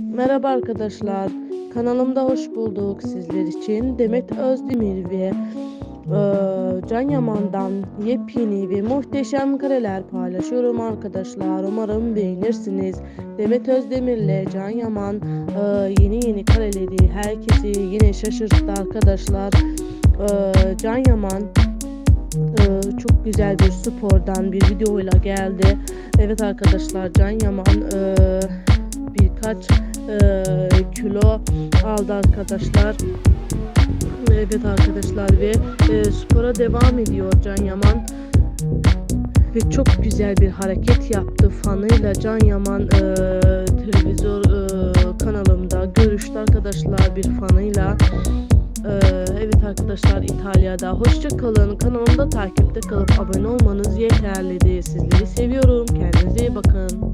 Merhaba arkadaşlar. Kanalımda hoş bulduk sizler için. Demet Özdemir ve e, Can Yaman'dan yepyeni ve muhteşem kareler paylaşıyorum arkadaşlar. Umarım beğenirsiniz. Demet Özdemir ile Can Yaman e, yeni yeni kareleri herkesi yine şaşırttı arkadaşlar. E, Can Yaman e, çok güzel bir spordan bir videoyla geldi. Evet arkadaşlar Can Yaman e, birkaç kilo aldı arkadaşlar. Evet arkadaşlar ve e, spora devam ediyor Can Yaman. Ve çok güzel bir hareket yaptı fanıyla Can Yaman e, televizyon e, kanalımda görüştü arkadaşlar bir fanıyla. E, evet arkadaşlar İtalya'da hoşça kalın kanalımda takipte kalıp abone olmanız yeterlidir. Sizleri seviyorum kendinize iyi bakın.